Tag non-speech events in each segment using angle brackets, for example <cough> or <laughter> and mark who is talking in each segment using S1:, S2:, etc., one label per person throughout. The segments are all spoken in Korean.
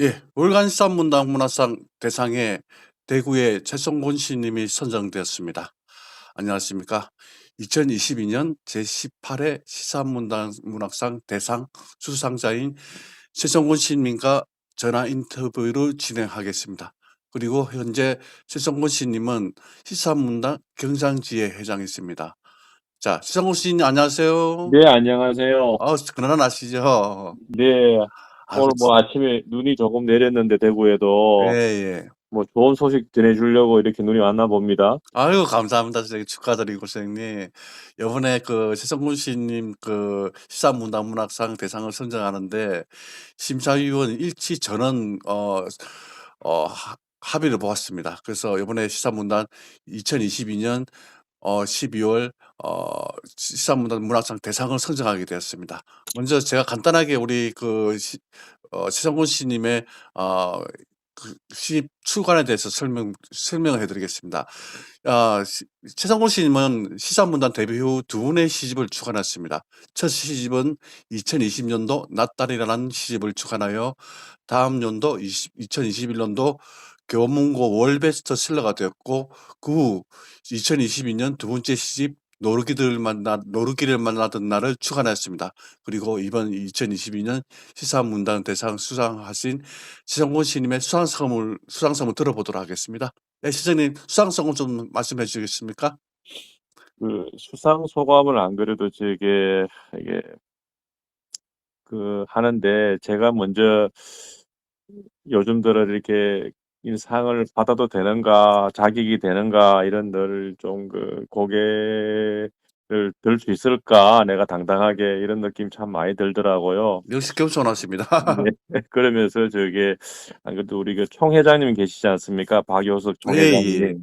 S1: 예. 월간 시사문당 문화상 대상에 대구의 최성곤 시님이 선정되었습니다. 안녕하십니까. 2022년 제18회 시사문당 문학상 대상 수상자인 최성곤 시님과 전화 인터뷰를 진행하겠습니다. 그리고 현재 최성곤 시님은 시사문당 경상지회 회장이십니다. 자, 최성곤 시님 안녕하세요.
S2: 네, 안녕하세요.
S1: 아, 그러나시죠?
S2: 네,
S1: 아,
S2: 오늘 뭐 아침에 눈이 조금 내렸는데 대구에도
S1: 예, 예.
S2: 뭐 좋은 소식 전해주려고 이렇게 눈이 왔나 봅니다.
S1: 아유 감사합니다. 선생님 축하드리고 선생님 이번에 그 최성군 씨님 그 시사문당 문학상 대상을 선정하는데 심사위원 일치 전원 어, 어 하- 합의를 보았습니다. 그래서 이번에 시사문당 2022년 어 12월 어 시사문당 문학상 대상을 선정하게 되었습니다. 먼저 제가 간단하게 우리 그 시, 어, 최성군 씨님의 어, 그 시집 출간에 대해서 설명 설명을 해 드리겠습니다. 아, 시- 최성곤 씨님은 시사문단 데뷔 후두 분의 시집을 출간했습니다. 첫 시집은 2020 년도 낫달이라는 시집을 출간하여 다음 연도 2021 년도 교문고 월베스트 셀러가 되었고 그 후 2022년 두 번째 시집 노르기들 만나 노르기를 만나던 날을 출간했습니다. 그리고 이번 2022년 시사문단 대상 수상하신 최성곤 씨님의 수상성을 수상성을 들어보도록 하겠습니다. 네, 시장님 수상성을 좀 말씀해 주시겠습니까?
S2: 그 수상 소감을 안 그래도 저게 이게 그 하는데 제가 먼저 요즘 들어 이렇게 이 상을 받아도 되는가, 자격이 되는가 이런 늘 좀 그 고개를 들 수 있을까, 내가 당당하게 이런 느낌 참 많이 들더라고요.
S1: 역시 겸손하십니다.
S2: 네, <laughs> <laughs> 그러면서 저게 안 그래도 우리 그 총회장님 계시지 않습니까? 박효석
S1: 예,
S2: 총회장님.
S1: 예.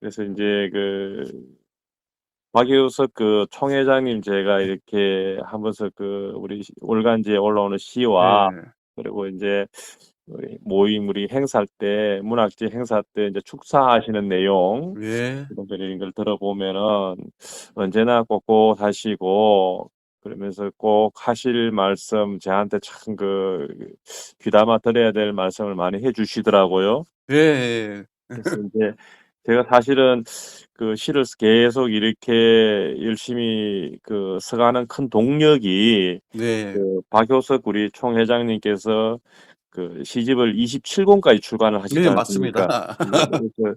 S2: 그래서 이제 그 박효석 그 총회장님 제가 이렇게 하면서 그 우리 시- 월간지에 올라오는 시와
S1: 예.
S2: 그리고 이제 우리 모임 우리 행사 때 문학지 행사 때 이제 축사하시는 내용
S1: 예.
S2: 이런 걸 이런 걸 들어보면은 언제나 꼿꼿하시고 그러면서 꼭 하실 말씀 저한테 참 그 귀담아 들어야 될 말씀을 많이 해주시더라고요.
S1: 예.
S2: 그래서 이제 제가 사실은 그 시를 계속 이렇게 열심히 그 써가는 큰 동력이
S1: 네.
S2: 그 박효석 우리 총회장님께서 그 시집을 27권까지 출간을 하시지
S1: 네,
S2: 않습니까?
S1: 맞습니다.
S2: 그래서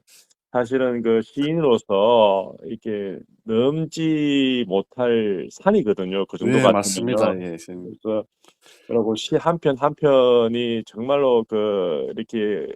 S2: 사실은 그 시인으로서 이렇게 넘지 못할 산이거든요. 그 정도
S1: 네. 맞습니다. 예, 선생님.
S2: 그래서 그리고 시 한 편 한 편이 정말로 그 이렇게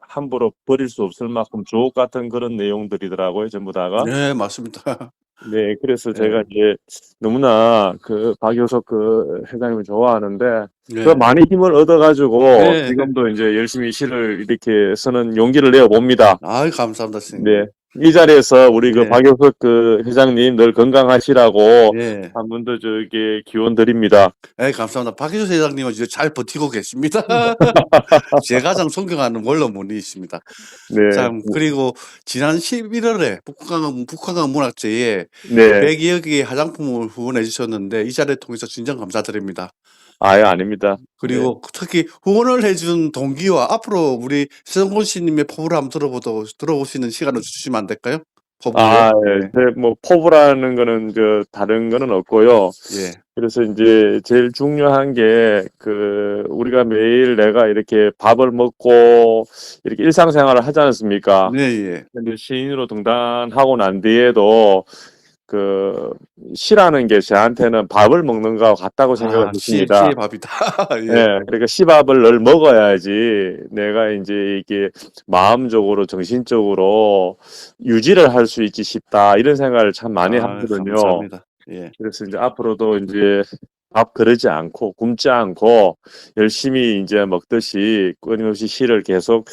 S2: 함부로 버릴 수 없을 만큼 주옥 같은 그런 내용들이더라고요, 전부 다가.
S1: 네, 맞습니다. <laughs>
S2: 네, 그래서
S1: 네.
S2: 제가 이제 너무나 그 박효석 그 회장님을 좋아하는데
S1: 네.
S2: 그 많이 힘을 얻어가지고
S1: 네.
S2: 지금도 이제 열심히 시를 이렇게 쓰는 용기를 내어 봅니다.
S1: 아유, 감사합니다, 선생님.
S2: 네. 이 자리에서 우리 그
S1: 네.
S2: 박효석 그 회장님 늘 건강하시라고
S1: 예.
S2: 한 번 더 저기 기원 드립니다.
S1: 네, 감사합니다. 박희수 회장님은 이제 잘 버티고 계십니다. <laughs> <laughs> 제 가장 존경하는 원로문이십니다.
S2: 네.
S1: 참, 그리고 지난 11월에 북한강, 북한강 문학제에
S2: 네.
S1: 100여 개의 화장품을 후원해 주셨는데 이 자리를 통해서 진정 감사드립니다.
S2: 아예 아닙니다.
S1: 그리고 특히 후원을 해준 동기와 앞으로 우리 세성곤 씨님의 포부를 한번 들어보도 들어보시는 시간을 주시면 안 될까요? 포부.
S2: 아, 예. 네, 뭐 포부라는 거는 그 다른 거는 없고요.
S1: 예.
S2: 그래서 이제 제일 중요한 게 그 우리가 매일 내가 이렇게 밥을 먹고 이렇게 일상생활을 하지 않습니까?
S1: 네, 예.
S2: 근데 시인으로 등단하고 난 뒤에도 그 시라는 게 저한테는 밥을 먹는 거와 같다고 생각을
S1: 아, 시,
S2: 했습니다.
S1: 시의 밥이다. <laughs> 예.
S2: 예, 그러니까 시밥을 늘 먹어야지 내가 이제 이게 마음적으로 정신적으로 유지를 할 수 있지 싶다 이런 생각을 참 많이
S1: 아,
S2: 하거든요.
S1: 감사합니다. 예.
S2: 그래서 이제 앞으로도 이제 밥 그러지 않고 굶지 않고 열심히 이제 먹듯이 끊임없이 시를 계속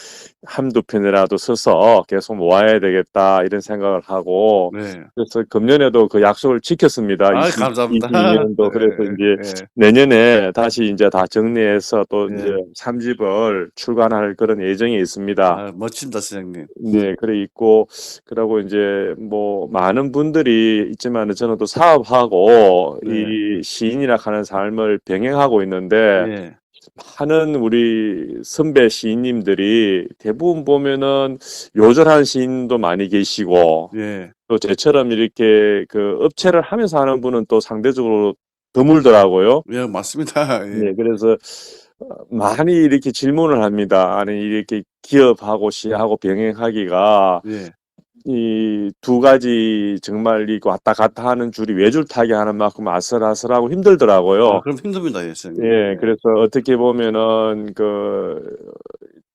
S2: 한두 편이라도 써서 계속 모아야 되겠다 이런 생각을 하고
S1: 네.
S2: 그래서 금년에도 그 약속을 지켰습니다.
S1: 아,
S2: 20,
S1: 감사합니다.
S2: 22년도 그래서
S1: 예,
S2: 이제
S1: 예.
S2: 내년에 다시 이제 다 정리해서 또
S1: 네.
S2: 이제 3집을 출간할 그런 예정이 있습니다.
S1: 아, 멋집니다, 선생님.
S2: 네, 그래 있고 그러고 이제 뭐 많은 분들이 있지만 저는 또 사업하고
S1: 네.
S2: 이 시인이 라 하는 삶을 병행하고 있는데
S1: 예.
S2: 많은 우리 선배 시인님들이 대부분 보면은 요절한 시인도 많이 계시고
S1: 예.
S2: 또 저처럼 이렇게 그 업체를 하면서 하는 분은 또 상대적으로 드물더라고요.
S1: 예, 맞습니다. 예.
S2: 네, 그래서 어, 많이 이렇게 질문을 합니다. 아니 이렇게 기업하고 시하고 병행하기가
S1: 예.
S2: 이 두 가지 정말 이 왔다 갔다 하는 줄이 외줄 타기 하는 만큼 아슬아슬하고 힘들더라고요.
S1: 아, 그럼 힘듭니다, 예.
S2: 예, 그래서 어떻게 보면은 그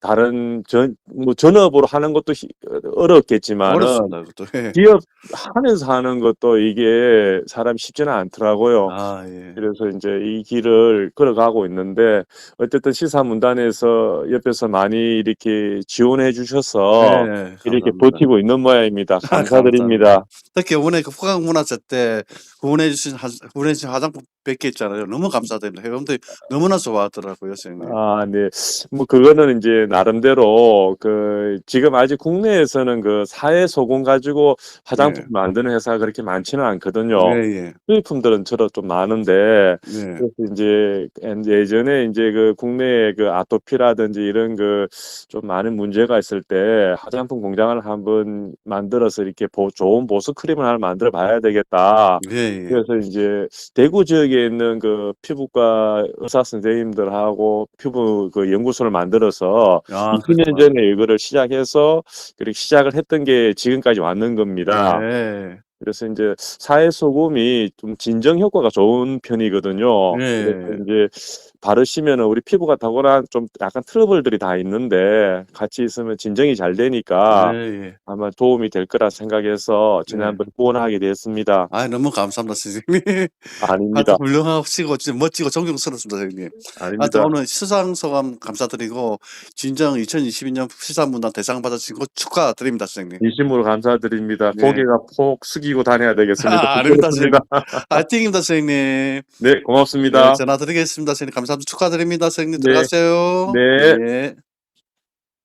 S2: 다른 전 뭐 전업으로 하는 것도 히- 어렵겠지만은
S1: 어렵습니다, 그것도. 예.
S2: 기업 하면서 하는 것도 이게 사람 쉽지는 않더라고요.
S1: 아, 예.
S2: 그래서 이제 이 길을 걸어가고 있는데 어쨌든 시사문단에서 옆에서 많이 이렇게 지원해 주셔서
S1: 예,
S2: 이렇게
S1: 감사합니다.
S2: 버티고 있는 모양입니다.
S1: 감사합니다.
S2: 감사드립니다.
S1: 특히 이번에 그 포항문화제 때 후원해 주신 하, 후원해 주신 화장품 100개 있잖아요. 너무 감사드립니다. 회원들이 너무나 좋아하더라고요, 선생님.
S2: 아, 네. 뭐 그거는 이제 나름대로 그 지금 아직 국내에서는 그 사회 소금 가지고 화장품
S1: 네.
S2: 만드는 회사가 그렇게 많지는 않거든요.
S1: 예, 예.
S2: 수입품들은 저도 좀 많은데
S1: 예.
S2: 그래서 이제 예전에 이제 그 국내에 그 아토피라든지 이런 그 좀 많은 문제가 있을 때 화장품 공장을 한번 만들어서 이렇게 보, 좋은 보습 크림을 하나 만들어 봐야 되겠다.
S1: 예, 예.
S2: 그래서 이제 대구 지역 에 있는 그 피부과 의사 선생님들하고 피부 그 연구소를 만들어서
S1: 아,
S2: 20년 전에 이거를 시작해서 그렇게 시작을 했던 게 지금까지 왔는 겁니다.
S1: 예.
S2: 그래서 이제 사회 소금이 좀 진정 효과가 좋은 편이거든요.
S1: 네.
S2: 그래서 이제 바르시면은 우리 피부가 타고난 좀 약간 트러블들이 다 있는데 같이 있으면 진정이 잘 되니까
S1: 예, 예.
S2: 아마 도움이 될 거라 생각해서
S1: 네.
S2: 지난번 후원하게 됐습니다.
S1: 아, 너무 감사합니다, 선생님.
S2: 아닙니다.
S1: 하여튼 훌륭하시고 진짜 멋지고 존경스럽습니다, 선생님.
S2: 아닙니다.
S1: 오늘 수상 소감 감사드리고 진정 2022년 시사문단 대상 받으신 거 축하드립니다, 선생님.
S2: 진심으로 감사드립니다.
S1: 네.
S2: 고개가 폭 숙이고 다녀야 되겠습니다.
S1: 아, 아닙니다, <laughs>
S2: 부끄럽습니다.
S1: 파이팅입니다, 선생님.
S2: 네, 고맙습니다.
S1: 네, 전화 드리겠습니다, 선생님. 감사합니다. 축하드립니다, 선생님.
S2: 네.
S1: 들어가세요.
S2: 네.
S1: 네.